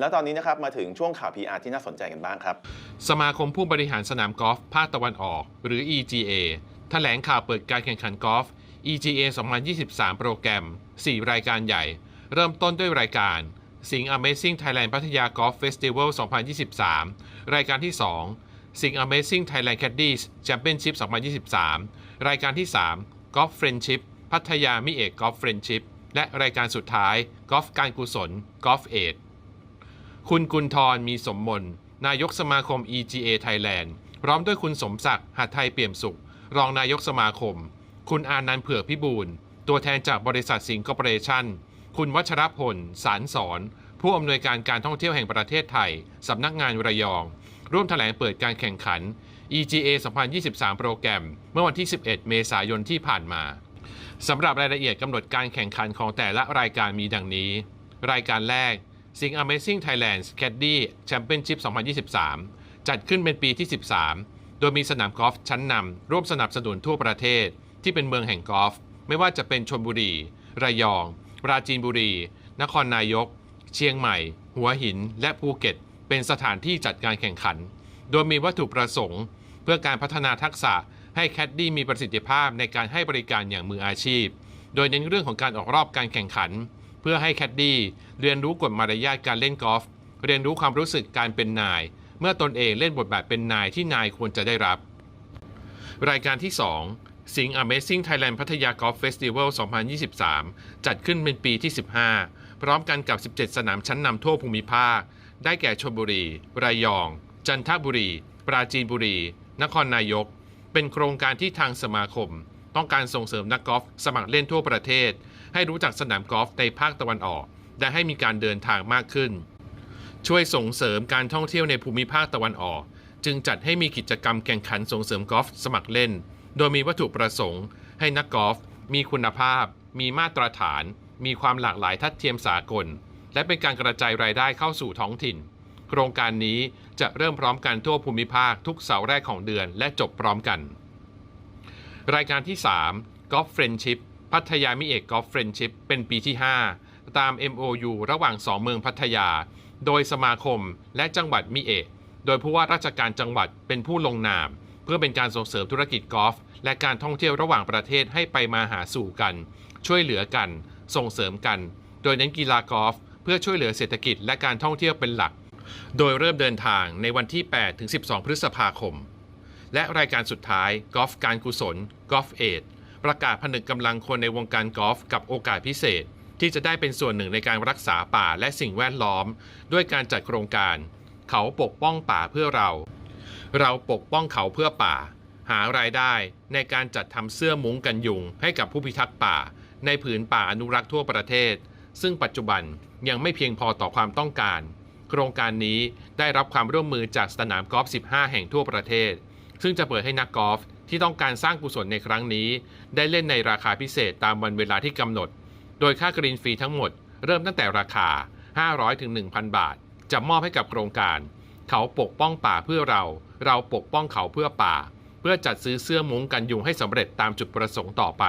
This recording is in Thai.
แล้วตอนนี้นะครับมาถึงช่วงข่าว PR ที่น่าสนใจกันบ้างครับ สมาคมผู้บริหารสนามกอล์ฟภาคตะวันออก หรือ EGA แถลงข่าวเปิดการแข่งขันกอล์ฟ EGA 2023 โปรแกรม 4 รายการใหญ่ เริ่มต้นด้วยรายการสิง Amazing Thailand พัทยากอล์ฟเฟสติวัล 2023 รายการที่ 2 สิง Amazing Thailand Caddies Championship 2023 รายการที่ 3 Golf Friendship พัทยามิเอกกอล์ฟเฟรนชิพและรายการสุดท้ายกอล์ฟการกุศลกอล์ฟเอด คุณกุลทรมีสมมนนายกสมาคม EGA Thailand พร้อมด้วยคุณสมศักดิ์หัตไทยเปี่ยมสุข รองนายกสมาคม คุณอานันต์เผือกพิบูลตัวแทนจากบริษัทสิงห์คอร์ปอเรชั่น คุณวัชรพล สารสอน ผู้อำนวยการการท่องเที่ยวแห่งประเทศไทย สำนักงานระยอง ร่วมแถลงเปิดการแข่งขัน EGA 2023 โปรแกรม เมื่อวันที่ 11 เมษายนที่ผ่านมาสำหรับรายละเอียดกำหนดการแข่งขันของแต่ละรายการมีดังนี้ รายการแรก Sing Amazing Thailand Caddy Championship 2023 จัดขึ้นเป็นปีที่ 13 โดยมีสนามกอล์ฟชั้นนำร่วมสนับสนุนทั่วประเทศ ที่เป็นเมืองแห่งกอล์ฟไม่ว่าจะเป็นชลบุรี ระยอง ปราจีนบุรี นครนายก เชียงใหม่ หัวหิน และภูเก็ต เป็นสถานที่จัดการแข่งขัน โดยมีวัตถุประสงค์ เพื่อการพัฒนาทักษะให้แคดดี้มีประสิทธิภาพในการให้บริการอย่างมืออาชีพ โดยเน้นเรื่องของการออกรอบการแข่งขัน เพื่อให้แคดดี้เรียนรู้กฎมารยาทการเล่นกอล์ฟเรียนรู้ความรู้สึกการเป็นนาย เมื่อตนเองเล่นบทบาทเป็นนายที่นายควรจะได้รับ รายการที่ 2 สิง Amazing Thailand พัทยากอล์ฟเฟสติวัล 2023 จัดขึ้นเป็นปีที่ 15 พร้อมกันกับ 17 สนามชั้นนำทั่วภูมิภาค ได้แก่ชลบุรี ระยอง จันทบุรี ปราจีนบุรี นครนายก เป็นโครงการที่ทางสมาคม ต้องการส่งเสริมนักกอล์ฟสมัครเล่นทั่วประเทศ ให้รู้จักสนามกอล์ฟในภาคตะวันออก และให้มีการเดินทางมากขึ้น ช่วยส่งเสริมการท่องเที่ยวในภูมิภาคตะวันออก จึงจัดให้มีกิจกรรมแข่งขันส่งเสริมกอล์ฟสมัครเล่น โดยมีวัตถุประสงค์ ให้นักกอล์ฟมีคุณภาพ มีมาตรฐาน มีความหลากหลายทัดเทียมสากล และเป็นการกระจายรายได้เข้าสู่ท้องถิ่น โครงการนี้จะเริ่มพร้อมกันทั่วภูมิภาคทุกเสาร์แรกของเดือนและจบพร้อมกัน รายการที่ 3 Golf Friendship พัทยามิเอกกอล์ฟเฟรนชิพเป็นปีที่ 5 ตาม MOU ระหว่าง 2 เมืองพัทยา โดยสมาคมและจังหวัดมิเอกโดยผู้ว่าราชการจังหวัดเป็นผู้ลงนาม เพื่อเป็นการส่งเสริมธุรกิจกอล์ฟและการท่องเที่ยวระหว่างประเทศให้ไปมาหาสู่กัน ช่วยเหลือกัน ส่งเสริมกัน โดยเน้นกีฬากอล์ฟเพื่อช่วยเหลือเศรษฐกิจและการท่องเที่ยวเป็นหลัก โดยเริ่มเดินทางในวันที่ 8 ถึง 12 พฤษภาคม และรายการสุดท้ายกอล์ฟการกุศลกอล์ฟเอด ประกาศผนึกกำลังคนในวงการกอล์ฟกับโอกาสพิเศษ ที่จะได้เป็นส่วนหนึ่งในการรักษาป่าและสิ่งแวดล้อม ด้วยการจัดโครงการ เขาปกป้องป่าเพื่อเรา เราปกป้องเขาเพื่อป่า หารายได้ในการจัดทำเสื้อมุ้งกันยุง ให้กับผู้พิทักษ์ป่า ในผืนป่าอนุรักษ์ทั่วประเทศ ซึ่งปัจจุบันยังไม่เพียงพอต่อความต้องการ โครงการนี้ได้รับความร่วมมือจากสนามกอล์ฟ15 แห่งทั่วประเทศ ซึ่งจะเปิดให้นักกอล์ฟ ที่ต้องการสร้างกุศลในครั้งนี้ ได้เล่นในราคาพิเศษตามวันเวลาที่กำหนด โดยค่ากรีนฟรีทั้งหมดเริ่มตั้งแต่ราคา 500ถึง1,000 บาท จะมอบให้กับโครงการ เขาปกป้องป่าเพื่อเรา เราปกป้องเขาเพื่อป่า เพื่อจัดซื้อเสื้อมุ้งกันยุงให้สำเร็จตามจุดประสงค์ต่อไป